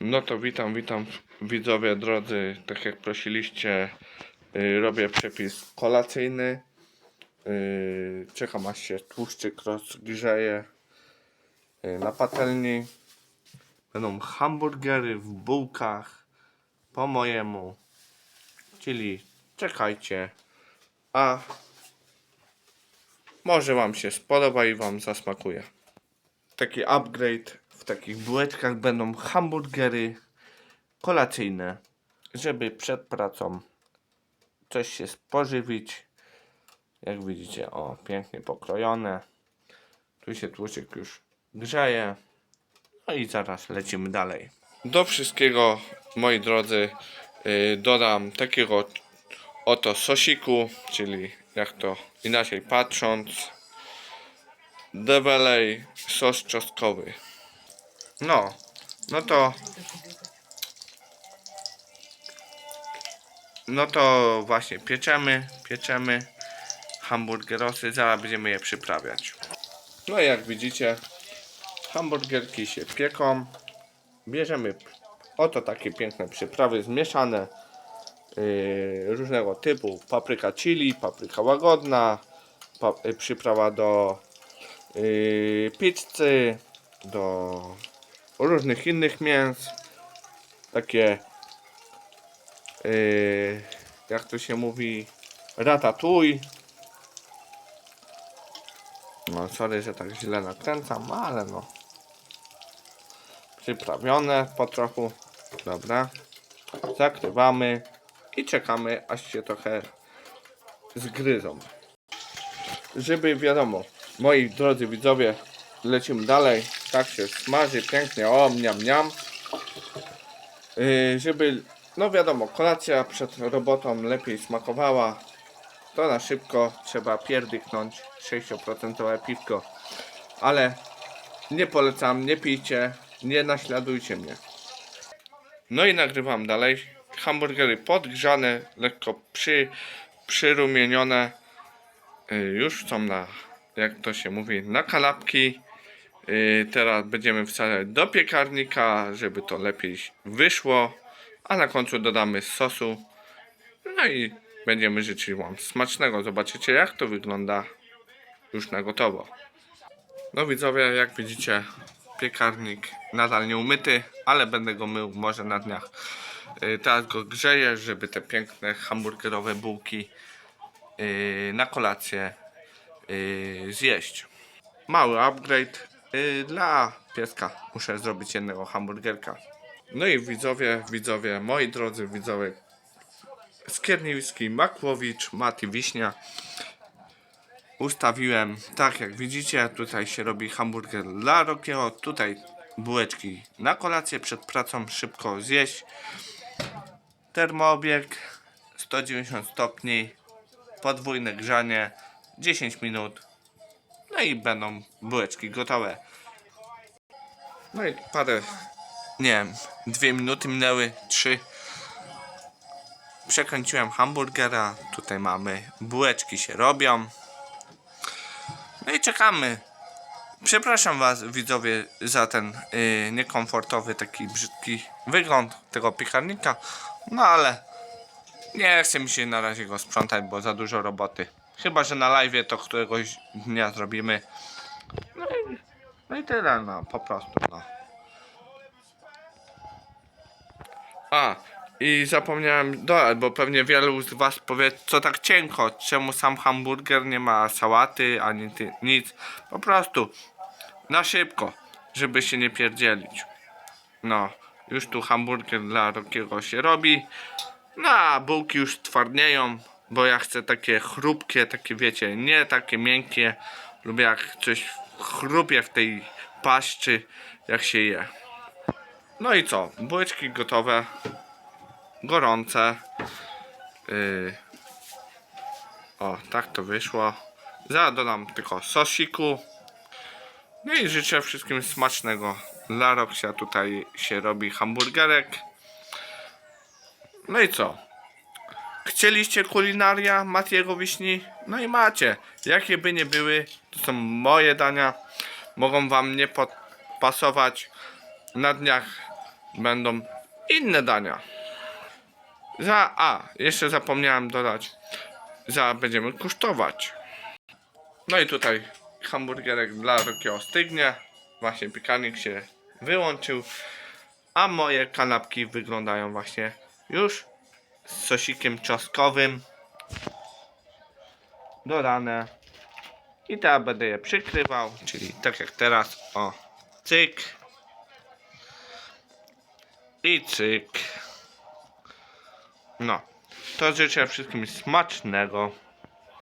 No to witam, witam widzowie drodzy. Tak jak prosiliście, y, robię przepis kolacyjny. Y, czekam się tłuszczyk rozgrzeje y, na patelni. Będą hamburgery w bułkach po mojemu. Czyli czekajcie, a może Wam się spodoba i Wam zasmakuje. Taki upgrade takich bułeczkach będą hamburgery kolacyjne, żeby przed pracą coś się spożywić. Jak widzicie, o, pięknie pokrojone. Tu się tłuszczyk już grzeje. No i zaraz lecimy dalej. Do wszystkiego, moi drodzy, yy, dodam takiego oto sosiku, czyli jak to inaczej patrząc, Develej sos czosnkowy. No, no to. No to właśnie pieczemy, pieczemy hamburgerosy, zaraz będziemy je przyprawiać. No i jak widzicie, hamburgerki się pieką. Bierzemy oto takie piękne przyprawy zmieszane yy, różnego typu. Papryka chili, papryka łagodna, przyprawa do yy, pizzy, do różnych innych mięs. Takie, yy, jak to się mówi, ratatouille. No, sorry, że tak źle nakręcam, ale no. Przyprawione po trochu. Dobra. Zakrywamy i czekamy, aż się trochę zgryzą żeby wiadomo, moi drodzy widzowie, lecimy dalej. Tak się smaży pięknie, o mniam mniam. Yy, żeby, no wiadomo, kolacja przed robotą lepiej smakowała, to na szybko trzeba pierdyknąć 6% piwko. Ale nie polecam, nie pijcie, nie naśladujcie mnie. No i nagrywam dalej. Hamburgery podgrzane, lekko przy, przyrumienione. Y, już są na, jak to się mówi, na kanapki. Y, Teraz będziemy wsadzać do piekarnika, żeby to lepiej wyszło. A na końcu dodamy sosu. No i będziemy życzyć Wam smacznego. Zobaczycie jak to wygląda już na gotowo. No widzowie, jak widzicie, piekarnik nadal nie umyty, ale będę go mył może na dniach. Y, Teraz go grzeję, żeby te piękne hamburgerowe bułki yy, na kolację zjeść. Mały upgrade yy, dla pieska. Muszę zrobić jednego hamburgerka. No i widzowie, widzowie, moi drodzy widzowie, Skierniewski, Makłowicz, Mati Wiśnia. Ustawiłem tak jak widzicie, tutaj się robi hamburger dla Rokiego, tutaj bułeczki na kolację przed pracą szybko zjeść. Termoobieg 190 stopni, podwójne grzanie 10 minut no i będą bułeczki gotowe no i parę nie wiem, dwie minuty minęły, trzy przekręciłem hamburgera tutaj mamy, bułeczki się robią no i czekamy Przepraszam Was, widzowie, za ten yy, niekomfortowy, taki brzydki wygląd tego piekarnika. No ale nie chce mi się na razie go sprzątać, bo za dużo roboty. Chyba, że na live to któregoś dnia zrobimy. No i, no i tyle, no, po prostu, no. A, i zapomniałem dodać, bo pewnie wielu z Was powie, co tak cienko, czemu sam hamburger nie ma sałaty, ani ty, nic. Po prostu, na szybko, żeby się nie pierdzielić. No, już tu hamburger dla Rokiego się robi. No, a bułki już twardnieją, bo ja chcę takie chrupkie, takie wiecie, nie takie miękkie. Lubię jak coś chrupie w tej paszczy, jak się je. No i co? Bułeczki gotowe, gorące. Yy. O, tak to wyszło. Zaraz dodam tylko sosiku. No i życzę wszystkim smacznego. Dla Roxia tutaj się robi hamburgerek. No i co? Chcieliście kulinaria Matiego Wiśni? No i macie. Jakie by nie były, to są moje dania. Mogą wam nie pasować. Na dniach będą inne dania. Za, a, jeszcze zapomniałem dodać, za będziemy kosztować. No i tutaj hamburgerek dla Rokiego stygnie. Właśnie piekanik się wyłączył. A moje kanapki wyglądają właśnie już z sosikiem czosnkowym. Dodane. I teraz będę je przykrywał, czyli tak jak teraz. O, cyk. I cyk. No, to życzę wszystkim smacznego.